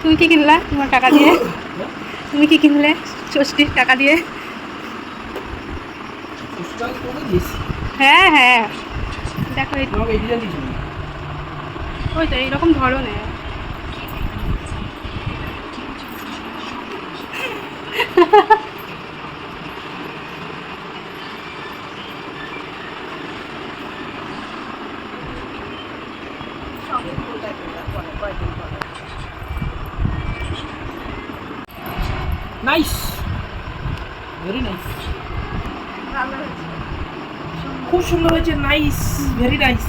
তুমি কি কিনলা তোমার টাকা দিয়ে? তুমি কি কিনলে ষষ্ঠীর টাকা দিয়ে? হ্যাঁ হ্যাঁ। দেখো এই তোমাকে এই ডিজাইন দিয়েছি ওই তো নাইস খুব সুন্দর হয়েছে নাইস ভেরি নাইস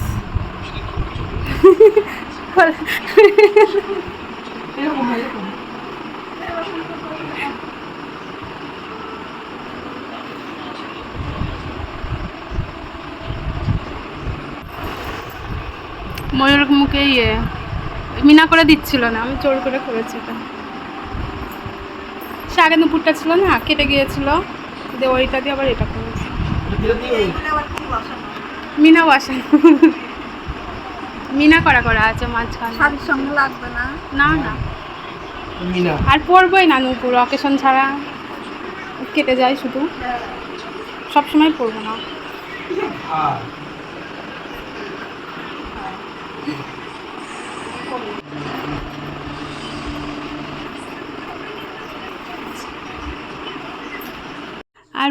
ময়ূর মুখে ইয়ে। মিনা করে দিচ্ছিল না আমি জোর করে করেছি এটা। সে আগে দুপুরটা ছিল না কেটে গিয়েছিল দিয়ে ওইটা দিয়ে আবার এটা করেছি। মিনা বাসা মিনা করা করা আছে মাঝখানে। শাড়ির সঙ্গে লাগবে না? না না। আর পরবই না নুপুর অকেশন ছাড়া। কেটে যায় শুধু। সবসময় পরবো না।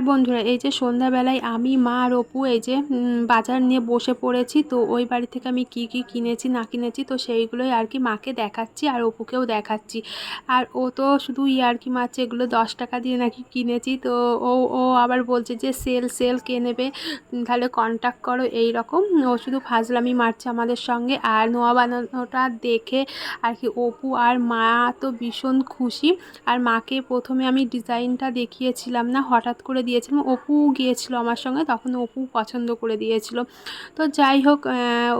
আর বন্ধুরা, এই যে সন্ধ্যাবেলায় আমি, মা আর অপু এই যে বাজার নিয়ে বসে পড়েছি, তো ওই বাড়ি থেকে আমি কি কি কিনেছি, না কিনেছি, তো সেইগুলোই আর কি মাকে দেখাচ্ছি আর অপুকেও দেখাচ্ছি। আর ও তো শুধু ইয়ার্কি মারছে এগুলো দশ টাকা দিয়ে নাকি কিনেছি, তো ও ও আবার বলছে যে, সেল সেল কে নেবে, তাহলে কন্ট্যাক্ট করো, এই রকম। ও শুধু ফাজলামি মারছে আমাদের সঙ্গে, আর নোয়া বানানোটা দেখে আর কি অপু আর মা তো ভীষণ খুশি। আর মাকে প্রথমে আমি ডিজাইনটা দেখিয়েছিলাম না, হঠাৎ করে দিয়েছিলাম অপু গিয়েছিল আমার সঙ্গে, তখন অপু পছন্দ করে দিয়েছিল। তো যাই হোক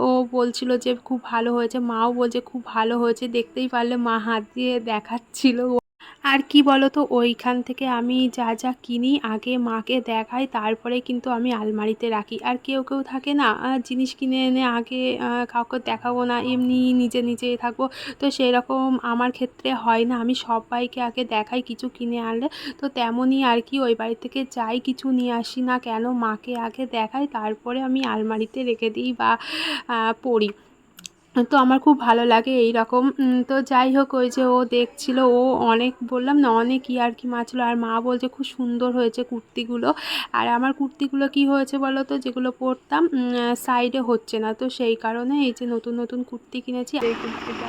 ও বলছিল যে খুব ভালো হয়েছে, মাও বলছে খুব ভালো হয়েছে, দেখতেই পারলে মা হাত দিয়ে দেখাচ্ছিল। আর কি বলো তো ওইখান থেকে আমি যা যা কিনি আগে মাকে দেখাই, তারপরে কিন্তু আমি আলমারিতে রাখি। আর কেউ কেউ থাকে না জিনিস কিনে এনে আগে কাউকে দেখাবো না, এমনি নিজে নিজে থাকব। তো সেই রকম আমার ক্ষেত্রে হয় না, আমি সবাইকে আগে দেখাই কিছু কিনে আনলে। তো তেমনই আর কি, ওই বাড়ি থেকে যাই, কিছু নিয়ে আসি না কেন, মাকে আগে দেখাই, তারপরে আমি আলমারিতে রেখে দিই বা পড়ি। তো আমার খুব ভালো লাগে এই রকম তো যাই হোক ওই যে ও দেখছিল ও অনেক বললাম না অনেক আর কি মাছিল আর মা বলছে খুব সুন্দর হয়েছে কুর্তিগুলো। আর আমার কুর্তিগুলো কি হয়েছে বলো তো? যেগুলো পরতাম সাইডে হচ্ছে না। তো সেই কারণে এই যে নতুন নতুন কুর্তি কিনেছি। এই কুর্তিটা।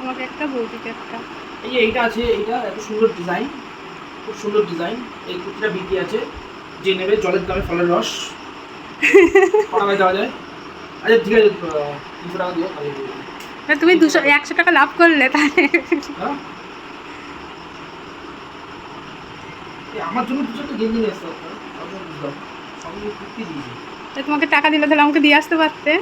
আমাকে একটা বৌদিকে একটা। এই যে এইটা আছে এইটা এত সুন্দর ডিজাইন খুব সুন্দর ডিজাইন এই কুর্তিটা বিক্রি আছে। যে নেবে জলের দামে ফলের রস। দেওয়া যায়? আচ্ছা ঠিক আছে তিনশো টাকা দিও দিয়ে তুমি দুশো একশো টাকা লাভ করলে তাহলে। হ্যাঁ? আমার জন্য কিছু একটা গেঞ্জি নিয়ে আসতে তোমাকে টাকা দিলে তাহলে আমাকে দিয়ে আসতে পারতে।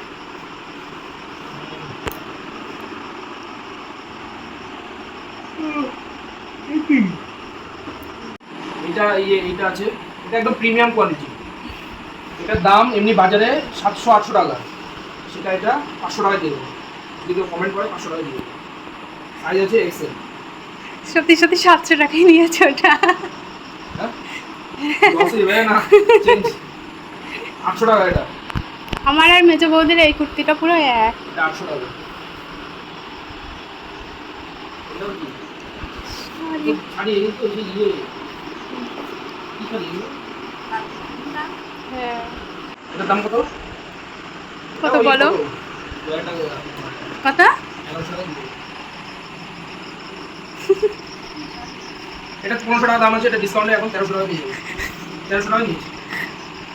এটা ইয়ে এইটা আছে এটা একদম প্রিমিয়াম কোয়ালিটি এটার দাম এমনি বাজারে সাতশো আটশো টাকা। সেটা এটা পাঁচশো টাকায় দিয়ে দেবো। যদি কমেন্ট করে পাঁচশো টাকায় দিয়ে দেবো। সাইজ আছে এক্সেল সত্যি সত্যি সাতশো টাকাই নিয়েছে ওটা। হ্যাঁ? আটশো টাকা এটা। আমার আর মেজো বৌদির এই কুর্তিটা পুরো এক। আটশো টাকা। এটাও এই তো ইয়ে। কি শাড়ি হ্যাঁ। এটার দাম কত? কত বলো? কত। এটা পনেরোশো টাকা দাম আছে এটা ডিসকাউন্টে এখন তেরোশো টাকা দিয়ে। তেরোশো টাকা নিয়েছি।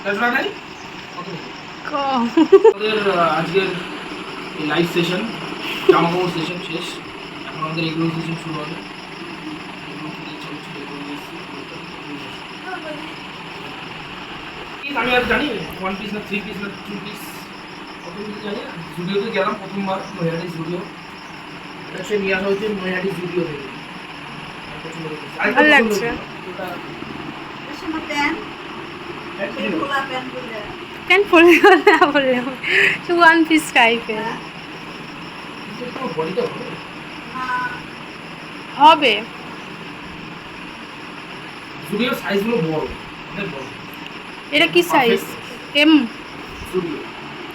তেরোশো টাকা নেই? আমাদের আজকের লাইভ সেশন জামা কাপড় সেশন শেষ। এখন আমাদের এগুলো সেশন শুরু হবে। আমি আর জানি? ওয়ান পিস না থ্রি পিস না টু পিস জুডিওতে গেলাম প্রথমবার নৈহাটি জুডিও। এটা সে নিয়ে আসা হয়েছে নৈহাটি জুডিও থেকে। ভালো লাগছে। প্যান্ট। না বললে। ওয়ান পিস টাইপের হবে? এটা কি সাইজ এম জুডিও।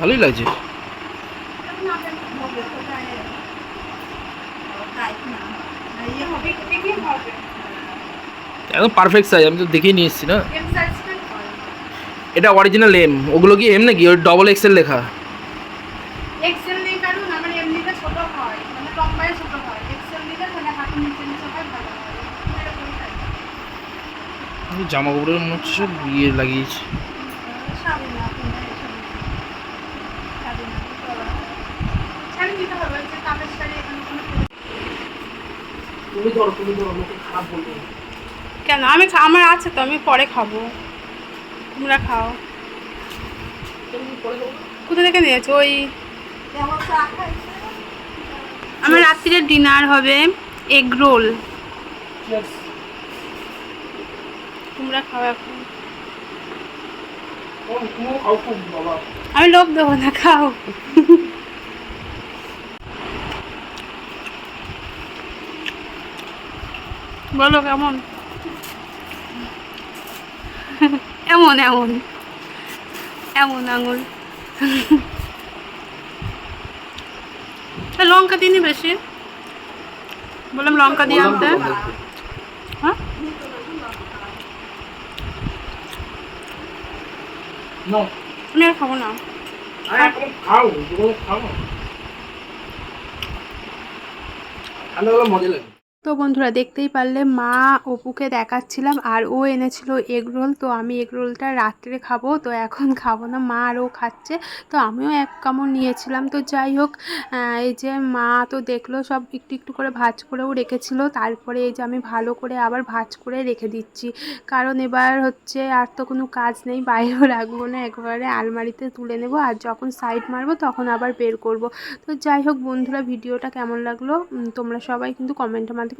ভালোই লাগছে। একদম পারফেক্ট সাইজ আমি তো দেখেই নিয়ে এসেছি না? এটা অরিজিনাল এম ওগুলো কি এম নাকি? ওই ডবল এক্সেল লেখা এক্সেল নেই কারণ আমার এমনিতে ছোট হয় মানে লম্বায় ছোট হয় এক্সেল নিলে মানে হাঁটু নিচে নিচে হয় ভালো হয় এরকম size। জামা কাপড়ের মনে হচ্ছে সব ইয়ে লাগিয়েছে। কেন? আমি আমার আছে তো আমি পরে খাব। তোমরা খাও। কোথা থেকে নিয়েছো? ওই আমার রাত্রিরে ডিনার হবে এগ রোল। তোমরা খাও এখন। আমি লোভ দেবো না খাও। বলো কেমন? এমন এমন। এমন আঙুল। লঙ্কা দিনই বেশি? বললাম লঙ্কা দিয়ে আনতে। না আর খাব না খাও খাও ঠান্ডা মজা লাগে তো বন্ধুরা দেখতেই পারলে মা অপুকে দেখাচ্ছিলাম আর ও এনেছিল এগ রোল। তো আমি এগ রোলটা রাত্রে খাব, তো এখন খাব না, মা আর ও খাচ্ছে। তো আমিও এক কামড় নিয়েছিলাম। তো যাই হোক এই যে মা তো দেখল সব একটু একটু করে ভাজ করেও রেখেছিল, তারপরে এই যে আমি ভালো করে আবার ভাজ করে রেখে দিচ্ছি। কারণ এবার হচ্ছে আর তো কোনো কাজ নেই, বাইরেও রাখব না, একবারে আলমারিতে তুলে নেব আর যখন সাইড মারবো তখন আবার বের করব। তো যাই হোক বন্ধুরা, ভিডিওটা কেমন লাগল? তোমরা সবাই কিন্তু কমেন্টের মাধ্যমে